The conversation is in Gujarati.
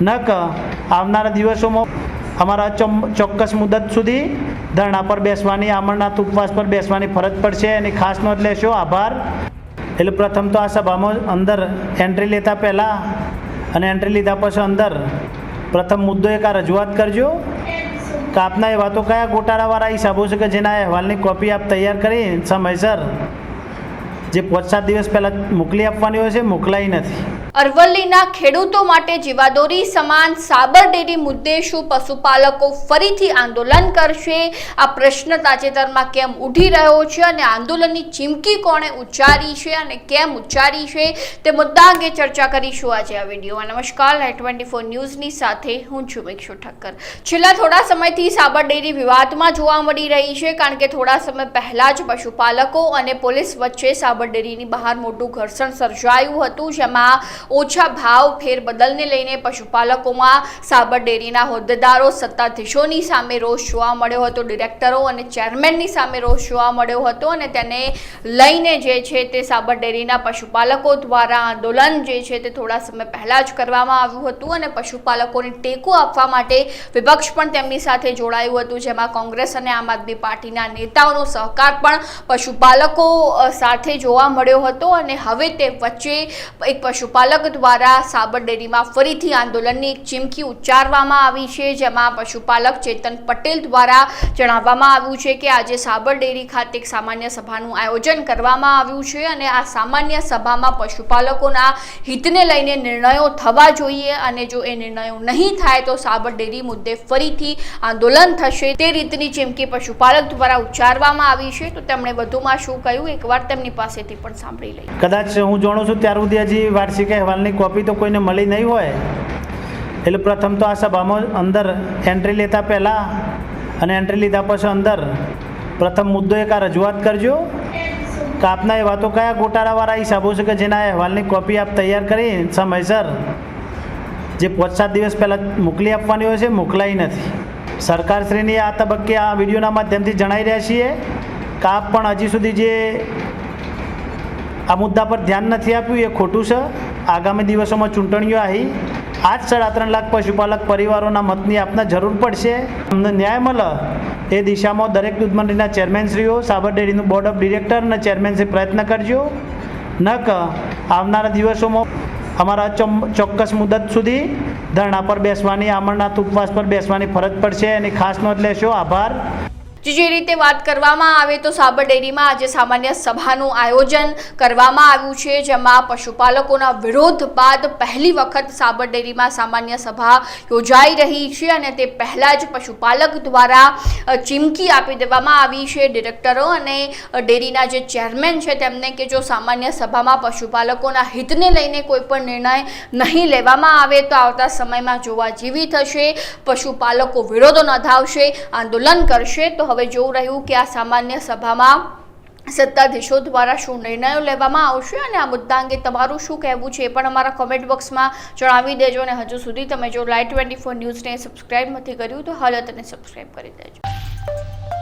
ન ક, આવનારા દિવસોમાં અમારા ચોક્કસ મુદત સુધી ધરણા પર બેસવાની અમરનાથ ઉપવાસ પર બેસવાની ફરજ પડશે. એની ખાસ નોંધ લેશો. આભાર. એટલે પ્રથમ તો આ સભામાં અંદર એન્ટ્રી લેતા પહેલાં અને એન્ટ્રી લીધા પછી અંદર પ્રથમ મુદ્દો એક આ રજૂઆત કરજો કે આપના એવા તો કયા ગોટાળાવાળા હિસાબો છે કે જેના અહેવાલની કોપી આપ તૈયાર કરી સમયસર જે પાંચ સાત દિવસ પહેલાં મોકલી આપવાની હોય છે મોકલાઈ નથી. અરવલ્લીના ખેડૂતો માટે જીવાદોરી સમાન સાબર ડેરી મુદ્દે શું પશુપાલકો ફરીથી આંદોલન કરશે? આ પ્રશ્ન તાજેતરમાં કેમ ઉઠી રહ્યો છે અને આંદોલનની ચીમકી કોણે ઉચ્ચારી છે અને કેમ ઉચ્ચારી છે તે મુદ્દા અંગે ચર્ચા કરીશું આજે આ વિડીયોમાં. નમસ્કાર લાઈટ ટ્વેન્ટી ફોર ન્યૂઝની સાથે હું છું મિક્ષુ ઠક્કર. છેલ્લા થોડા સમયથી સાબર ડેરી વિવાદમાં જોવા મળી રહી છે કારણ કે થોડા સમય પહેલાં જ પશુપાલકો અને પોલીસ વચ્ચે સાબર ડેરીની બહાર મોટું ઘર્ષણ સર્જાયું હતું, જેમાં ઓછા ભાવ ફેરબદલને લઈને પશુપાલકોમાં સાબર ડેરીના હોદ્દેદારો, સત્તાધીશોની સામે રોષ જોવા મળ્યો હતો, ડિરેક્ટરો અને ચેરમેનની સામે રોષ જોવા મળ્યો હતો અને તેને લઈને જે છે તે સાબર ડેરીના પશુપાલકો દ્વારા આંદોલન જે છે તે થોડા સમય પહેલાં જ કરવામાં આવ્યું હતું અને પશુપાલકોને ટેકો આપવા માટે વિપક્ષ પણ તેમની સાથે જોડાયું હતું, જેમાં કોંગ્રેસ અને આમ આદમી પાર્ટીના નેતાઓનો સહકાર પણ પશુપાલકો સાથે જોવા મળ્યો હતો અને હવે તે વચ્ચે એક પશુપાલક દ્વારા સાબર ફરીથી આંદોલનની ચીમકી ઉચ્ચારવામાં આવી છે. જેમાં પશુપાલક ચેતન પટેલ દ્વારા જણાવવામાં આવ્યું છે કે આજે સાબર ડેરી ખાતે એક સામાન્ય સભાનું આયોજન કરવામાં આવ્યું છે અને આ સામાન્ય સભામાં પશુપાલકોના હિતને લઈને નિર્ણયો થવા જોઈએ અને જો એ નિર્ણયો નહીં થાય તો સાબર ડેરી મુદ્દે ફરીથી આંદોલન થશે. તે રીતની ચીમકી પશુપાલક દ્વારા ઉચ્ચારવામાં આવી છે. તો તેમણે વધુમાં શું કહ્યું? એકવાર તેમની પાસેથી પણ સાંભળી લઈએ. કદાચ હું જાણું છું, ત્યાર સુધી હજી વાર્ષિક અહેવાલની કોપી તો કોઈને મળી નહીં હોય. એટલે પ્રથમ તો આ સભામાં અંદર એન્ટ્રી લેતા પહેલાં અને એન્ટ્રી લીધા પછી અંદર પ્રથમ મુદ્દો એક આ રજૂઆત કરજો કે આપના એવા તો કયા ગોટાળાવાળા હિસાબો છે કે જેના અહેવાલની કોપી આપ તૈયાર કરી સમયસર જે પાંચ સાત દિવસ પહેલાં મોકલી આપવાની હોય છે મોકલાઈ નથી. સરકારશ્રીની આ તબક્કે આ વિડીયોના માધ્યમથી જણાવી રહ્યા છીએ કે આપ પણ હજી સુધી જે આ મુદ્દા પર ધ્યાન નથી આપ્યું, એ ખોટું છે. આગામી દિવસોમાં ચૂંટણીઓ આવી. આજ સાડા ત્રણ લાખ પશુપાલક પરિવારોના મતની આપને જરૂર પડશે. અમને ન્યાય મળે એ દિશામાં દરેક દૂધ મંડળીના ચેરમેનશ્રીઓ, સાબર ડેરીનું બોર્ડ ઓફ ડિરેક્ટર અને ચેરમેનશ્રી પ્રયત્ન કરજો. ન ક, આવનારા દિવસોમાં અમારા ચોક્કસ મુદત સુધી ધરણા પર બેસવાની અમરનાથ ઉપવાસ પર બેસવાની ફરજ પડશે. એની ખાસ નોંધ લેશો. આભાર. જે રીતે વાત કરવામાં આવે તો સાબર ડેરીમાં આજે સામાન્ય સભાનું આયોજન કરવામાં આવ્યું છે, જેમાં પશુપાલકોના વિરોધ બાદ પહેલી વખત સાબર ડેરીમાં સામાન્ય સભા યોજાઈ રહી છે અને તે પહેલાં જ પશુપાલક દ્વારા ચીમકી આપી દેવામાં આવી છે. ડિરેક્ટરો અને ડેરીના જે ચેરમેન છે તેમને કે જો સામાન્ય સભામાં પશુપાલકોના હિતને લઈને કોઈ પણ નિર્ણય નહીં લેવામાં આવે તો આવતા સમયમાં જોવા જેવી થશે. પશુપાલકો વિરોધો નોંધાવશે, આંદોલન કરશે. તો હવે જોવું રહ્યું કે આ સામાન્ય સભામાં સત્તાધીશો દ્વારા શું નિર્ણયો લેવામાં આવશે અને આ મુદ્દા અંગે તમારું શું કહેવું છે એ પણ અમારા કોમેન્ટ બોક્સમાં જણાવી દેજો અને હજુ સુધી તમે જો લાઈટ ટ્વેન્ટી ફોર ન્યૂઝને સબસ્ક્રાઈબ નથી કર્યું તો હાલ તેને સબસ્ક્રાઈબ કરી દેજો.